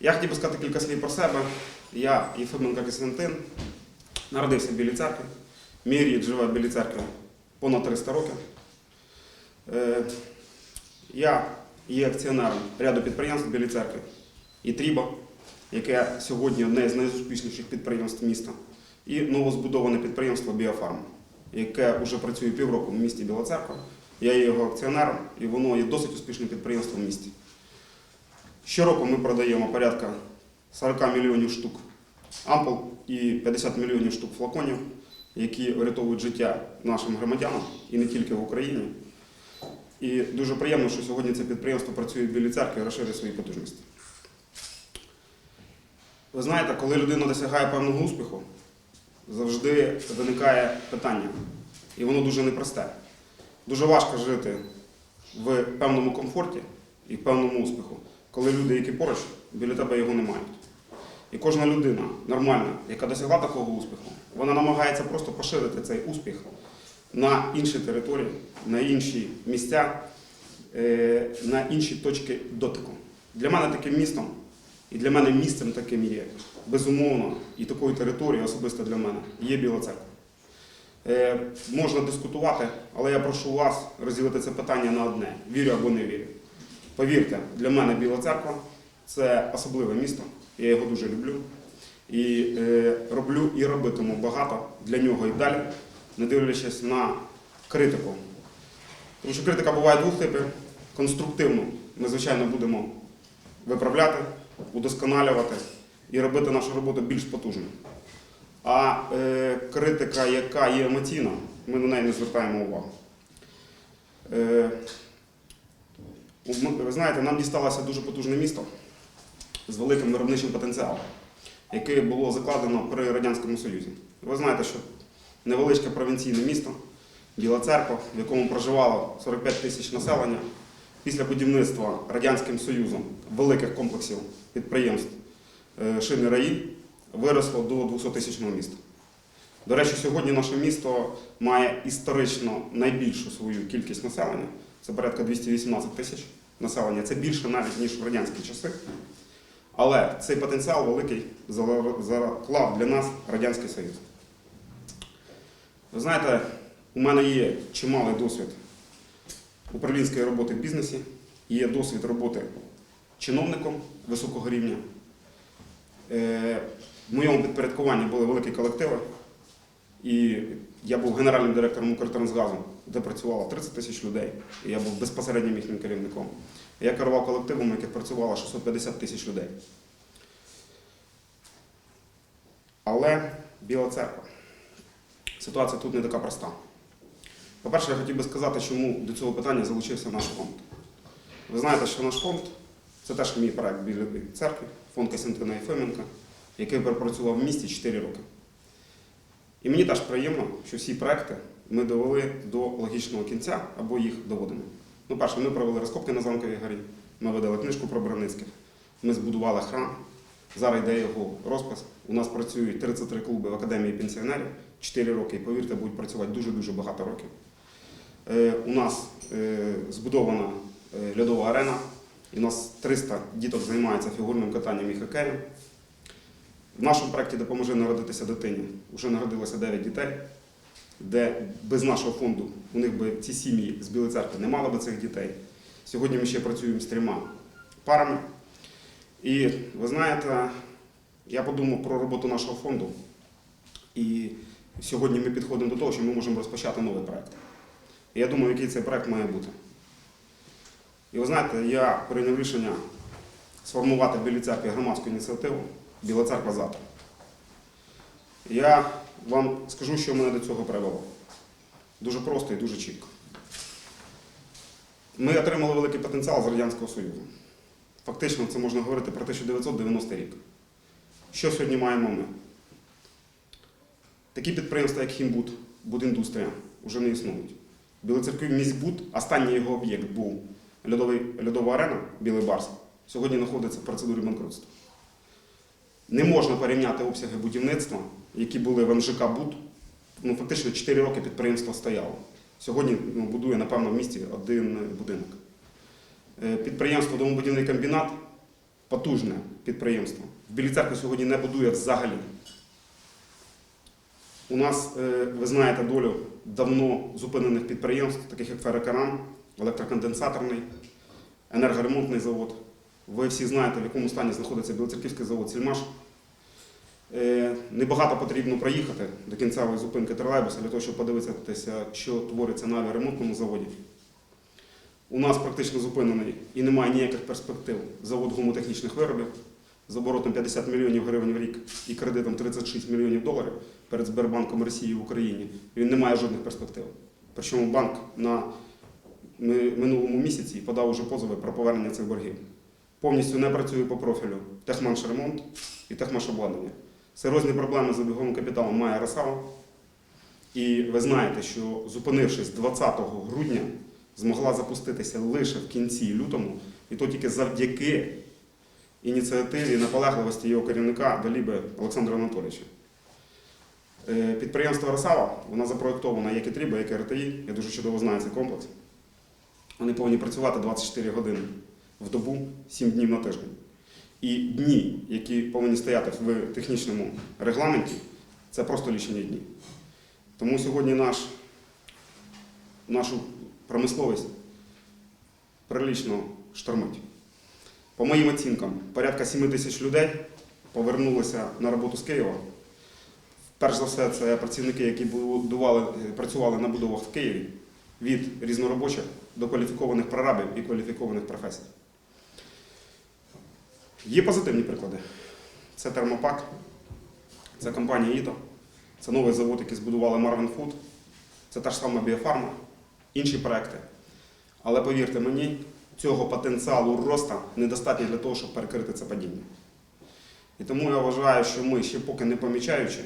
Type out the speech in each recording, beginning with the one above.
Я хотів би сказати кілька слів про себе. Я Єфименко Костянтин, народився в Білій церкві. Мій рід живе в Білій церкві понад 300 років. Е, Я є акціонером ряду підприємств Білій церкві і Тріба, яке сьогодні одне з найуспішніших підприємств міста, і новозбудоване підприємство Біофарм, яке вже працює півроку в місті Біла Церква. Я є його акціонером, і воно є досить успішним підприємством в місті. Щороку ми продаємо порядка 40 мільйонів штук ампул і 50 мільйонів штук флаконів, які врятовують життя нашим громадянам і не тільки в Україні. І дуже приємно, що сьогодні це підприємство працює в Білій церкві і розширює свої потужності. Ви знаєте, коли людина досягає певного успіху, завжди виникає питання, і воно дуже непросте. Дуже важко жити в певному комфорті і в певному успіху, коли люди, які поруч, біля тебе його не мають. І кожна людина нормальна, яка досягла такого успіху, вона намагається просто поширити цей успіх на інші території, на інші місця, е, на інші точки дотику. Для мене таким містом і для мене місцем таким є, безумовно, і такою територією особисто для мене є Біла Церква. Е, Можна дискутувати, але я прошу вас розділити це питання на одне: вірю або не вірю. Повірте, для мене Біла Церква це особливе місто, я його дуже люблю. І е, роблю і робитиму багато для нього і далі, не дивлячись на критику. Тому що критика буває двох типів. Конструктивну ми, звичайно, будемо виправляти, удосконалювати і робити нашу роботу більш потужною. А е, критика, яка є емоційна, ми на неї не звертаємо увагу. Е, ви знаєте, нам дісталося дуже потужне місто з великим виробничим потенціалом, яке було закладено при Радянському Союзі. Ви знаєте, що невеличке провінційне місто, Біла Церква, в якому проживало 45 тисяч населення, після будівництва Радянським Союзом великих комплексів підприємств е, шини раї виросло до 200 тисячного міста. До речі, сьогодні наше місто має історично найбільшу свою кількість населення. Це порядка 218 тисяч населення. Це більше навіть, ніж в радянські часи. Але цей потенціал великий заклав для нас Радянський Союз. Ви знаєте, у мене є чималий досвід управлінської роботи в бізнесі, є досвід роботи чиновником високого рівня. Е, В моєму підпорядкуванні були великі колективи, і я був генеральним директором Укртрансгазу, де працювало 30 тисяч людей, і я був безпосереднім їхнім керівником. Я керував колективом, яких працювало 650 тисяч людей. Але Біла церква. Ситуація тут не така проста. По-перше, я хотів би сказати, чому до цього питання залучився наш фонд. Ви знаєте, що наш фонд це теж мій проект біля церкви, фонд Костянтина Єфименка, який пропрацював в місті 4 роки. І мені теж приємно, що всі проекти ми довели до логічного кінця або їх доводимо. Ну, перше, ми провели розкопки на замковій горі, ми видали книжку про Броницьких, ми збудували храм. Зараз йде його розпис. У нас працюють 33 клуби в академії пенсіонерів 4 роки, і повірте, будуть працювати дуже-дуже багато років. Е, у нас е, збудована е, льодова арена, у нас 300 діток займаються фігурним катанням і хокеєм. В нашому проєкті допоможе народитися дитині. Вже народилося 9 дітей, де без нашого фонду у них би ці сім'ї з Білої церкви не мало би цих дітей. Сьогодні ми ще працюємо з трьома парами. І ви знаєте, я подумав про роботу нашого фонду. І сьогодні ми підходимо до того, що ми можемо розпочати новий проєкт. І я думаю, який цей проєкт має бути. І ви знаєте, я прийняв рішення сформувати в Білій церкві громадську ініціативу Біла церква завтра. Я вам скажу, що мене до цього привело. Дуже просто і дуже чітко. Ми отримали великий потенціал з Радянського Союзу. Фактично, це можна говорити про 1990 рік. Що сьогодні маємо ми? Такі підприємства, як Хімбуд, Будіндустрія, вже не існують. Білоцеркві міськбуд, останній його об'єкт був льодовий, льодова арена Білий Барс, сьогодні знаходиться в процедурі банкрутства. Не можна порівняти обсяги будівництва, які були в МЖК Буд. Ну, фактично 4 роки підприємство стояло. Сьогодні ну, будує, напевно, в місті один будинок. Е, Підприємство Домобудівний комбінат потужне підприємство. В Білій церкві сьогодні не будує взагалі. У нас, е, ви знаєте долю давно зупинених підприємств, таких як Ферокаран, електроконденсаторний, енергоремонтний завод. Ви всі знаєте, в якому стані знаходиться Білоцерківський завод Сільмаш. Е, Небагато потрібно проїхати до кінцевої зупинки тролейбуса для того, щоб подивитися, що твориться на авіаремонтному заводі. У нас практично зупинений і немає ніяких перспектив завод гумотехнічних виробів з оборотом 50 мільйонів гривень в рік і кредитом 36 мільйонів доларів перед Сбербанком Росії в Україні. Він не має жодних перспектив. Причому банк на минулому місяці подав уже позови про повернення цих боргів. Повністю не працює по профілю техманшремонт і техмашобладнання. Серйозні проблеми з обіговим капіталом має Росава. І ви знаєте, що зупинившись 20 грудня, змогла запуститися лише в кінці лютому, і то тільки завдяки ініціативі і наполегливості його керівника Даліби Олександра Анатолійовича. Е, Підприємство Росава, воно запроєктовано як і Тріба, як і РТІ. Я дуже чудово знаю цей комплекс. Вони повинні працювати 24 години в добу, 7 днів на тиждень. І дні, які повинні стояти в технічному регламенті, це просто лічені дні. Тому сьогодні наш, нашу промисловість прилічно штормить. По моїм оцінкам, порядка 7 тисяч людей повернулися на роботу з Києва. Перш за все, це працівники, які будували, працювали на будовах в Києві від різноробочих до кваліфікованих прорабів і кваліфікованих професій. Є позитивні приклади. Це Термопак, це компанія ІТО, це новий завод, який збудували Marvin Food, це та ж сама біофарма, інші проекти. Але повірте мені, цього потенціалу росту недостатньо для того, щоб перекрити це падіння. І тому я вважаю, що ми ще поки не помічаючи,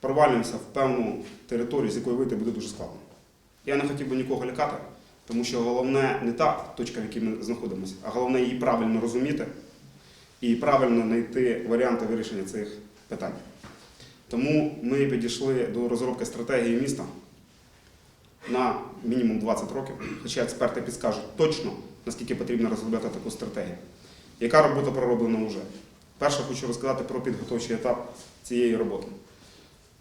провалюємося в певну територію, з якої вийти буде дуже складно. Я не хотів би нікого лякати, тому що головне не та точка, в якій ми знаходимося, а головне її правильно розуміти і правильно знайти варіанти вирішення цих питань. Тому ми підійшли до розробки стратегії міста на мінімум 20 років, хоча експерти підскажуть точно, наскільки потрібно розробляти таку стратегію. Яка робота пророблена вже? Перше, хочу розказати про підготовчий етап цієї роботи.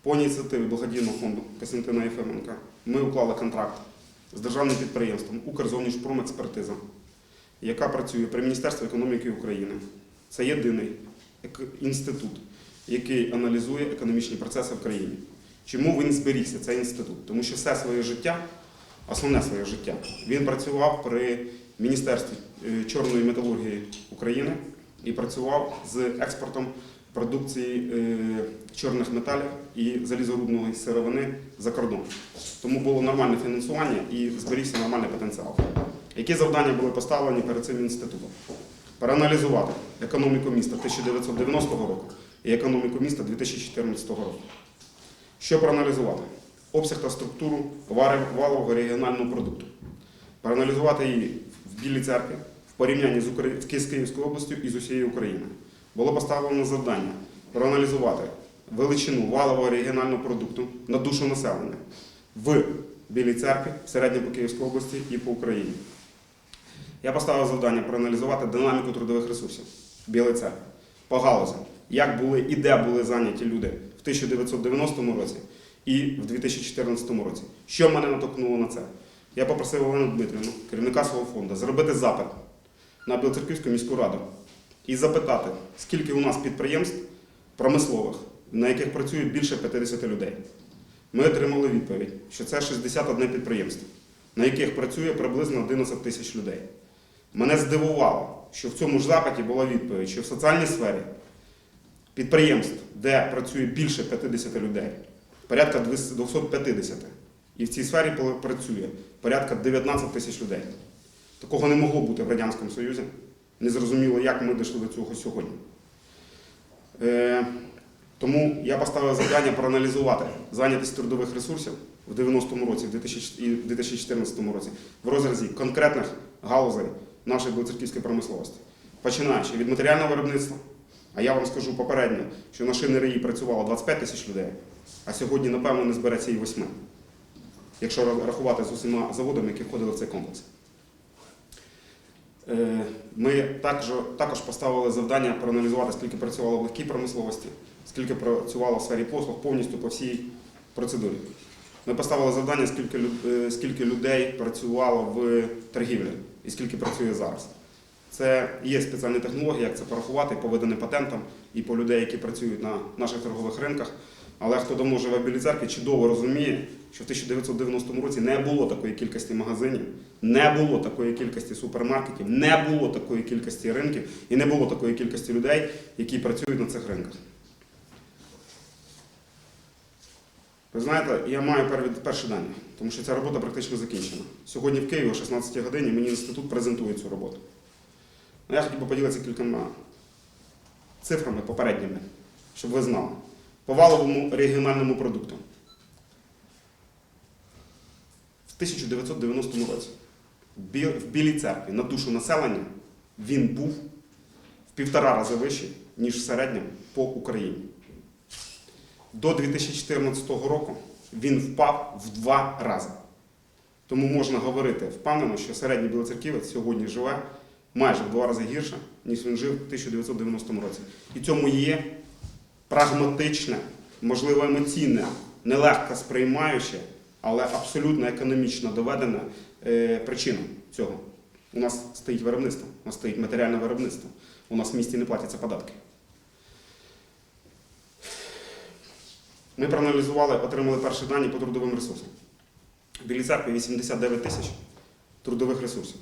По ініціативі благодійного фонду Костянтина Єфименка ми уклали контракт з державним підприємством Укрзовнішпромекспертиза, яка працює при Міністерстві економіки України. Це єдиний інститут, який аналізує економічні процеси в країні. Чому він зберігся, цей інститут? Тому що все своє життя, основне своє життя, він працював при Міністерстві е, чорної металургії України і працював з експортом продукції е, чорних металів і залізорудної сировини за кордон. Тому було нормальне фінансування і зберігся нормальний потенціал. Які завдання були поставлені перед цим інститутом? Проаналізувати економіку міста 1990 року і економіку міста 2014 року. Що проаналізувати? Обсяг та структуру валового регіонального продукту. Проаналізувати її в Білій церкві в порівнянні з Київською областю і з усією Україною. Було поставлено завдання проаналізувати величину валового регіонального продукту на душу населення в Білій церкві, середньо по Київській області і по Україні. Я поставив завдання проаналізувати динаміку трудових ресурсів в Білій церкві по галузям, як були і де були зайняті люди в 1990 році і в 2014 році. Що мене натолкнуло на це? Я попросив Олену Дмитрівну, керівника свого фонду, зробити запит на Білоцерківську міську раду і запитати, скільки у нас підприємств промислових, на яких працює більше 50 людей. Ми отримали відповідь, що це 61 підприємство, на яких працює приблизно 11 тисяч людей. Мене здивувало, що в цьому ж запиті була відповідь, що в соціальній сфері підприємств, де працює більше 50 людей, порядка 250. І в цій сфері працює порядка 19 тисяч людей. Такого не могло бути в Радянському Союзі. Незрозуміло, як ми дійшли до цього сьогодні. Е, тому я поставив завдання проаналізувати зайнятість трудових ресурсів в 90-му році в 2000 і в 2014 році в розрізі конкретних галузей нашої білоцерківської промисловості. Починаючи від матеріального виробництва, а я вам скажу попередньо, що на шинерії працювало 25 тисяч людей, а сьогодні, напевно, не збереться і 8, якщо рахувати з усіма заводами, які входили в цей комплекс. Е, Ми також, також поставили завдання проаналізувати, скільки працювало в легкій промисловості, скільки працювало в сфері послуг повністю по всій процедурі. Ми поставили завдання, скільки, е, скільки людей працювало в торгівлі і скільки працює зараз. Це є спеціальні технології, як це порахувати по виданим патентам і по людей, які працюють на наших торгових ринках. Але хто давно живе в Білій церкві, чудово розуміє, що в 1990 році не було такої кількості магазинів, не було такої кількості супермаркетів, не було такої кількості ринків і не було такої кількості людей, які працюють на цих ринках. Ви знаєте, я маю перші дані, тому що ця робота практично закінчена. Сьогодні в Києві о 16 годині мені інститут презентує цю роботу. Ну, Я хотів би поділитися кількома цифрами попередніми, щоб ви знали. По валовому регіональному продукту. В 1990 році в Білій церкві на душу населення він був в півтора рази вищий, ніж в середньому по Україні. До 2014 року він впав в два рази. Тому можна говорити впевнено, що середній білоцерківець сьогодні живе майже в два рази гірше, ніж він жив в 1990 році. І цьому є прагматичне, можливо, емоційне, нелегко сприймаюче, але абсолютно економічно доведена е, причина цього. У нас стоїть виробництво, у нас стоїть матеріальне виробництво. У нас в місті не платяться податки. Ми проаналізували, отримали перші дані по трудовим ресурсам. В Білій церкві 89 тисяч трудових ресурсів.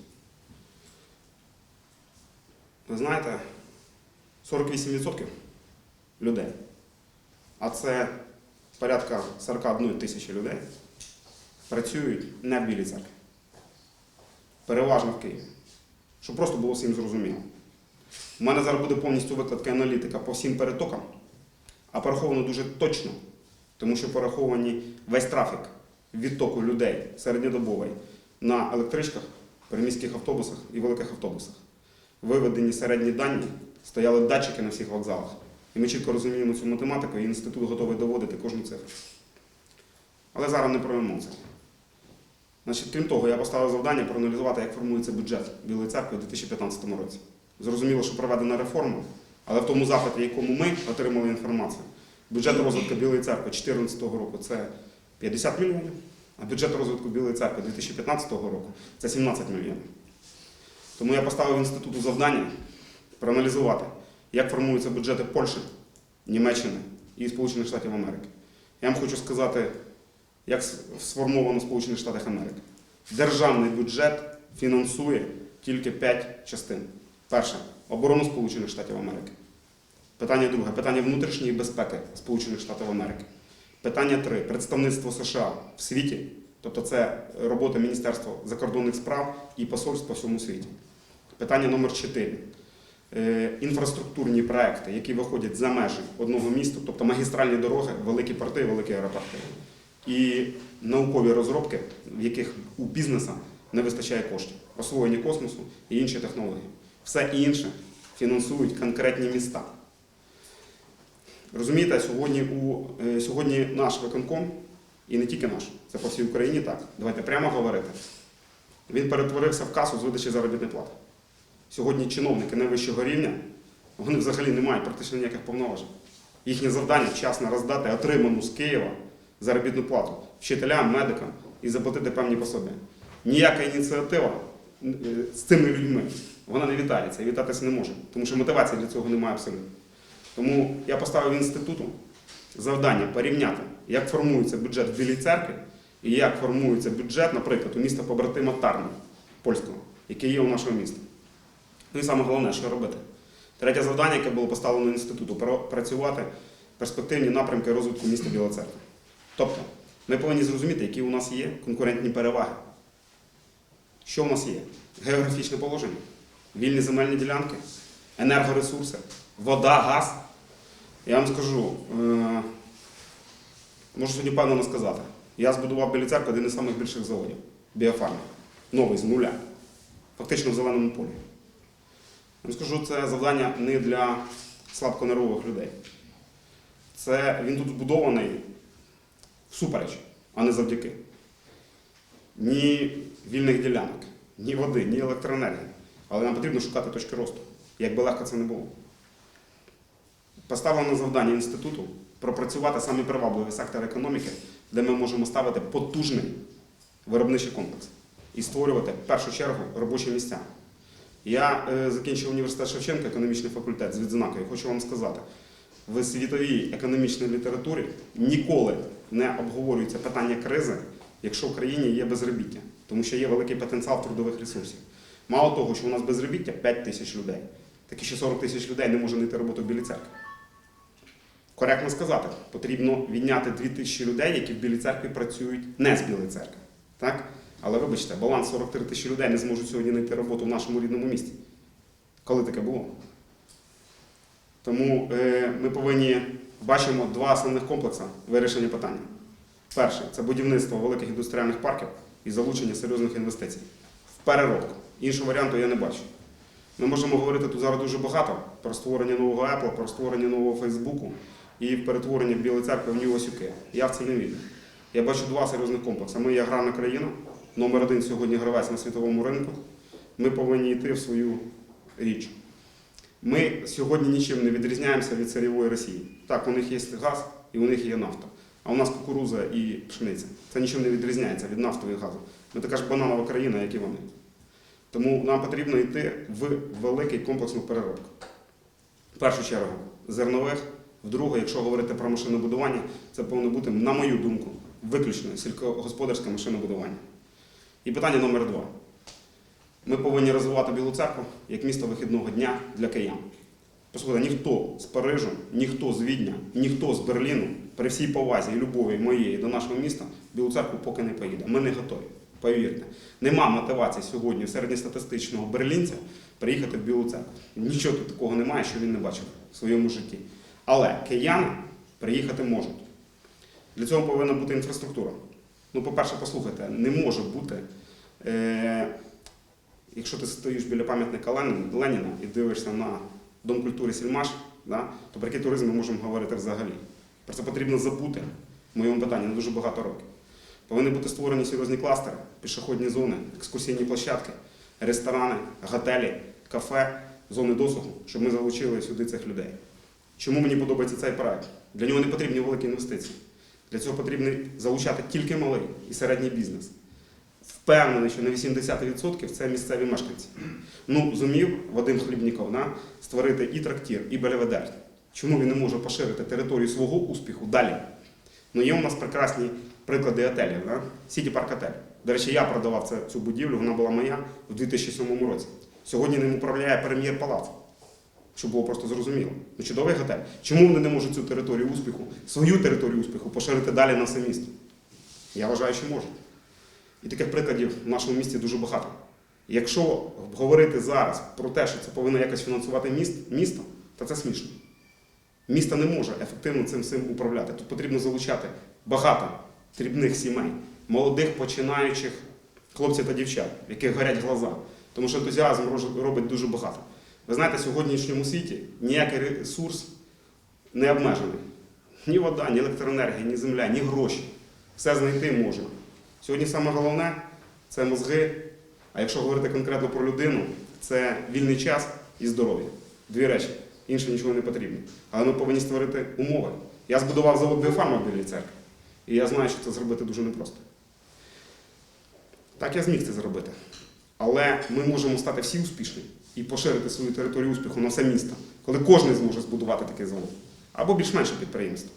Ви знаєте, 48% людей, а це порядка 41 тисячі людей, працюють не в Білій церкві. Переважно в Києві. Щоб просто було всім зрозуміло. У мене зараз буде повністю викладка аналітика по всім перетокам, а пораховано дуже точно, тому що пораховані весь трафік відтоку людей середньодобовий на електричках, приміських автобусах і великих автобусах. Виведені середні дані, стояли датчики на всіх вокзалах. І ми чітко розуміємо цю математику, і інститут готовий доводити кожну цифру. Але зараз не про емоції. Значить, крім того, я поставив завдання проаналізувати, як формується бюджет Білої церкви у 2015 році. Зрозуміло, що проведена реформа, але в тому запиті, якому ми отримали інформацію, бюджет розвитку Білої церкви 2014 року це 50 мільйонів, а бюджет розвитку Білої церкви 2015 року це 17 мільйонів. Тому я поставив інституту завдання проаналізувати, як формуються бюджети Польщі, Німеччини і Сполучених Штатів Америки. Я вам хочу сказати, як сформовано в Сполучених Штатах Америки. Державний бюджет фінансує тільки 5 частин. Перше оборону Сполучених Штатів Америки. Питання друге питання внутрішньої безпеки Сполучених Штатів Америки. Питання три представництво США в світі, тобто це робота Міністерства закордонних справ і посольств по всьому світі. Питання номер 4. Інфраструктурні проекти, які виходять за межі одного міста, тобто магістральні дороги, великі порти, великі аеропорти. І наукові розробки, в яких у бізнесу не вистачає коштів, освоєння космосу і інші технології. Все інше фінансують конкретні міста. Розумієте, сьогодні, у, е, сьогодні наш виконком, і не тільки наш, це по всій Україні так. Давайте прямо говорити. Він перетворився в касу з видачі заробітної плати. Сьогодні чиновники найвищого рівня, вони взагалі не мають практично ніяких повноважень. Їхнє завдання вчасно роздати отриману з Києва заробітну плату вчителям, медикам і заплатити певні пособи. Ніяка ініціатива е, з цими людьми вона не вітається і вітатися не може, тому що мотивації для цього немає абсолютно. Тому я поставив інституту завдання порівняти, як формується бюджет в Білій церкві і як формується бюджет, наприклад, у міста побратима Тарні польського, яке є у нашого міста. Ну і саме головне, що робити. Третє завдання, яке було поставлено інституту, працювати перспективні напрямки розвитку міста Біла Церква. Тобто, ми повинні зрозуміти, які у нас є конкурентні переваги. Що у нас є? Географічне положення, вільні земельні ділянки, енергоресурси, вода, газ. Я вам скажу, е, можу сьогодні впевнено сказати, я збудував біля церкви один із найбільших заводів біофарми. Новий з нуля. Фактично в зеленому полі. Я вам скажу, це завдання не для слабконервових людей. Це він тут збудований всупереч, а не завдяки. Ні вільних ділянок, ні води, ні електроенергії. Але нам потрібно шукати точки росту, як би легко це не було. Поставлено завдання інституту пропрацювати самі привабливі сектори економіки, де ми можемо ставити потужний виробничий комплекс і створювати в першу чергу робочі місця. Я е, закінчив університет Шевченка, економічний факультет з відзнакою. Хочу вам сказати, в світовій економічній літературі ніколи не обговорюється питання кризи, якщо в країні є безробіття, тому що є великий потенціал трудових ресурсів. Мало того, що у нас безробіття 5 тисяч людей, так і ще 40 тисяч людей не може знайти роботу в Білій церкві. Коректно сказати, потрібно відняти 2 тисячі людей, які в Білій церкві працюють не з Білої церкви. Так? Але вибачте, баланс 43 тисячі людей не зможуть сьогодні знайти роботу в нашому рідному місті. Коли таке було? Тому е, ми повинні бачимо два основних комплекси вирішення питання. Перше це будівництво великих індустріальних парків і залучення серйозних інвестицій в переробку. Іншого варіанту я не бачу. Ми можемо говорити тут зараз дуже багато про створення нового Apple, про створення нового Фейсбуку і перетворення Білої церкви в UK. Я в це не вірю. Я бачу два серйозних комплекси. Ми є аграрна країна, номер один сьогодні гравець на світовому ринку. Ми повинні йти в свою річ. Ми сьогодні нічим не відрізняємося від сирійової Росії. Так, у них є газ і у них є нафта. А у нас кукуруза і пшениця. Це нічим не відрізняється від нафтової газу. Ми така ж бананова країна, як і вони. Тому нам потрібно йти в великий комплексну переробку. В першу чергу зернових, вдруге, якщо говорити про машинобудування, це повинно бути, на мою думку, виключно сільськогосподарське машинобудування. І питання номер два. Ми повинні розвивати Білу церкву як місто вихідного дня для киян. Послухайте, ніхто з Парижу, ніхто з Відня, ніхто з Берліну, при всій повазі і любові моєї до нашого міста, Білу церкву поки не поїде. Ми не готові. Повірте, нема мотивації сьогодні середньостатистичного берлінця приїхати в Білу церкву. Нічого тут такого немає, що він не бачив в своєму житті. Але кияни приїхати можуть. Для цього повинна бути інфраструктура. Ну, по-перше, послухайте, не може бути, е- якщо ти стоїш біля пам'ятника Леніна, і дивишся на Дом культури Сільмаш, да, то про який туризм ми можемо говорити взагалі. Про це потрібно забути в моєму питанні на дуже багато років. Повинні бути створені серйозні кластери, пішохідні зони, екскурсійні площадки, ресторани, готелі, кафе, зони досугу, щоб ми залучили сюди цих людей. Чому мені подобається цей проект? Для нього не потрібні великі інвестиції. Для цього потрібно залучати тільки малий і середній бізнес. Впевнений, що на 80% це місцеві мешканці. Ну, зумів Вадим Хлібніков да, створити і трактир, і белеведер. Чому він не може поширити територію свого успіху далі? Ну, є у нас прекрасні приклади отелів. Да? Сіті Парк Отель. До речі, я продавав це, цю будівлю, вона була моя у 2007 році. Сьогодні ним управляє прем'єр палац. Щоб було просто зрозуміло. Ну, чудовий готель. Чому вони не можуть цю територію успіху, свою територію успіху поширити далі на все місто? Я вважаю, що можуть. І таких прикладів в нашому місті дуже багато. Якщо говорити зараз про те, що це повинно якось фінансувати міст, місто, то це смішно. Місто не може ефективно цим всім управляти. Тут потрібно залучати багато дрібних сімей, молодих починаючих хлопців та дівчат, в яких горять глаза. Тому що ентузіазм робить дуже багато. Ви знаєте, в сьогоднішньому світі ніякий ресурс не обмежений. Ні вода, ні електроенергія, ні земля, ні гроші. Все знайти можна. Сьогодні саме головне це мозги. А якщо говорити конкретно про людину, це вільний час і здоров'я. Дві речі. Інше нічого не потрібно. Але ми повинні створити умови. Я збудував завод біофарма в Білій церкві. І я знаю, що це зробити дуже непросто. Так я зміг це зробити. Але ми можемо стати всі успішні і поширити свою територію успіху на все місто, коли кожен зможе збудувати такий завод. Або більш-менше підприємство.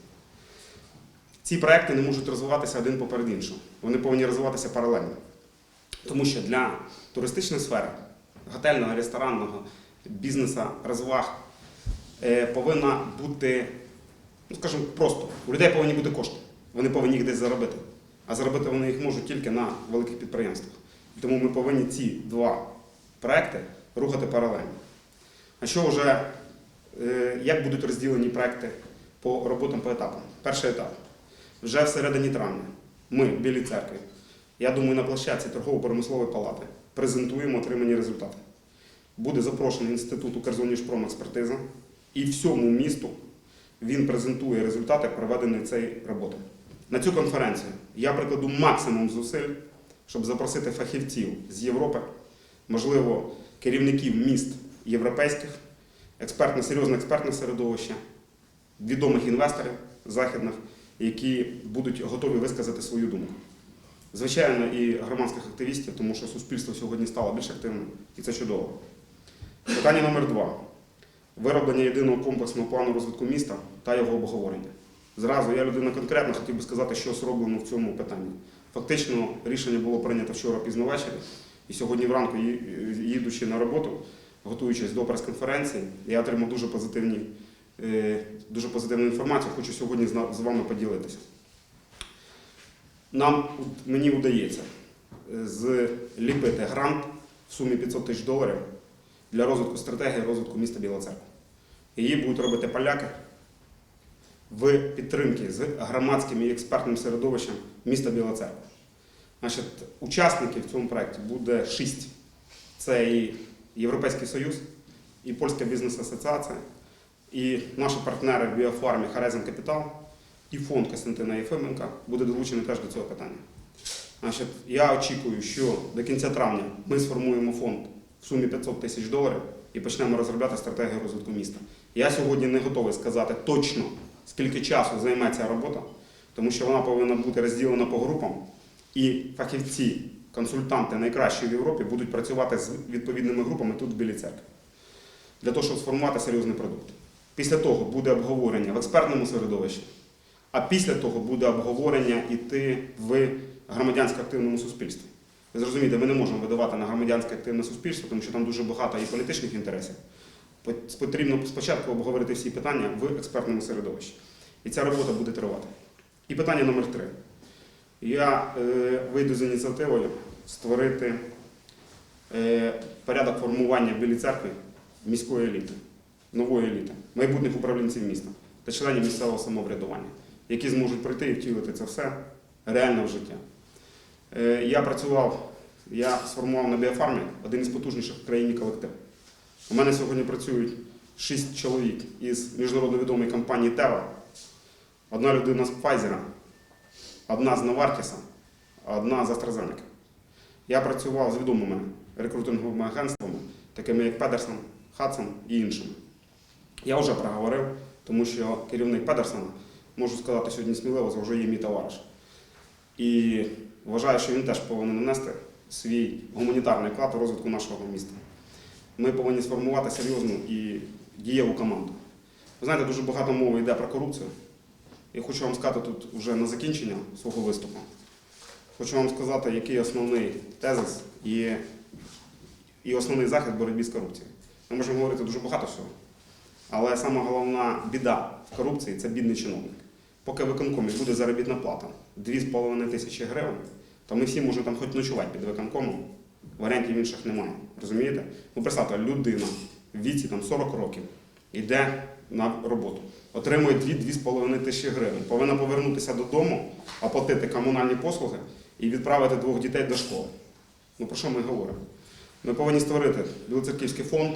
Ці проекти не можуть розвиватися один поперед іншого. Вони повинні розвиватися паралельно. Тому що для туристичної сфери, готельного, ресторанного бізнесу, розваг е, повинна бути, ну скажімо, просто. У людей повинні бути кошти. Вони повинні їх десь заробити. А заробити вони їх можуть тільки на великих підприємствах. Тому ми повинні ці два проекти рухати паралельно. А що вже, е, як будуть розділені проекти по роботам по етапам? Перший етап. Вже в середині травня ми в Білій церкві, я думаю, на площадці торгово-промислової палати презентуємо отримані результати. Буде запрошений інститут Укрзоніжпромекспертиза і всьому місту він презентує результати проведеної цієї роботи. На цю конференцію я прикладу максимум зусиль, щоб запросити фахівців з Європи, можливо, керівників міст європейських, експертне, серйозне експертне середовище, відомих інвесторів західних, які будуть готові висказати свою думку. Звичайно, і громадських активістів, тому що суспільство сьогодні стало більш активним, і це чудово. Питання номер два. Вироблення єдиного комплексного плану розвитку міста та його обговорення. Зразу я людина конкретна, хотів би сказати, що зроблено в цьому питанні. Фактично, рішення було прийнято вчора пізно ввечері, і сьогодні вранку, їдучи на роботу, готуючись до прес-конференції, я отримав дуже позитивні, дуже позитивну інформацію, хочу сьогодні з вами поділитися. Нам мені вдається е, зліпити грант в сумі 500 тисяч доларів для розвитку стратегії розвитку міста Біла Церква. Її будуть робити поляки в підтримці з громадським і експертним середовищем міста Біла Церква. Значить, учасників в цьому проєкті буде шість. Це і Європейський Союз, і Польська бізнес-асоціація, і наші партнери в біофармі Харезен Капітал, і фонд Костянтина Єфименка буде долучений теж до цього питання. Значить, я очікую, що до кінця травня ми сформуємо фонд в сумі 500 тисяч доларів і почнемо розробляти стратегію розвитку міста. Я сьогодні не готовий сказати точно, скільки часу займе ця робота, тому що вона повинна бути розділена по групам, і фахівці, консультанти найкращі в Європі будуть працювати з відповідними групами тут в Білій церкві для того, щоб сформувати серйозний продукт. Після того буде обговорення в експертному середовищі, а після того буде обговорення іти в громадянсько-активному суспільстві. Ви зрозумієте, ми не можемо видавати на громадянське активне суспільство, тому що там дуже багато і політичних інтересів. Потрібно спочатку обговорити всі питання в експертному середовищі. І ця робота буде тривати. І питання номер три. Я е, вийду з ініціативою створити е, порядок формування в Білій церкві міської еліти, нової еліти, майбутніх управлінців міста та членів місцевого самоврядування, які зможуть прийти і втілити це все реально в життя. Е, Я працював, я сформував на біофармі один із потужніших в країні колектив. У мене сьогодні працюють шість чоловік із міжнародно відомої компанії Тева, одна людина з Pfizer, одна з Новартіса, одна з AstraZeneca. Я працював з відомими рекрутинговими агентствами, такими як Педерсон, Хадсон і іншими. Я вже проговорив, тому що керівник Педерсона, можу сказати сьогодні сміливо, це вже є мій товариш. І вважаю, що він теж повинен нанести свій гуманітарний вклад у розвитку нашого міста. Ми повинні сформувати серйозну і дієву команду. Ви знаєте, дуже багато мови йде про корупцію. Я хочу вам сказати тут вже на закінчення свого виступу. Хочу вам сказати, який основний тезис і, і основний захід в боротьбі з корупцією. Ми можемо говорити дуже багато всього. Але сама головна біда в корупції це бідний чиновник. Поки виконкомі буде заробітна плата 2,5 тисячі гривень, то ми всі можемо там хоч ночувати під виконкомом. Варіантів інших немає. Розумієте? Ну, представте, людина в віці там, 40 років йде на роботу, отримує 2-2,5 тисячі гривень, повинна повернутися додому, оплатити комунальні послуги і відправити двох дітей до школи. Ну про що ми говоримо? Ми повинні створити Білоцерківський фонд,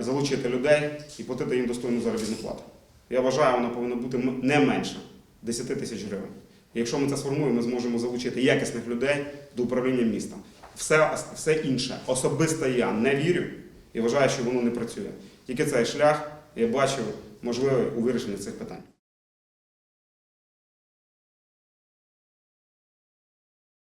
залучити людей і платити їм достойну заробітну плату. Я вважаю, вона повинна бути не менше 10 тисяч гривень. Якщо ми це сформуємо, ми зможемо залучити якісних людей до управління містом. Все, все інше, особисто я не вірю і вважаю, що воно не працює. Тільки цей шлях я бачу можливий у вирішенні цих питань.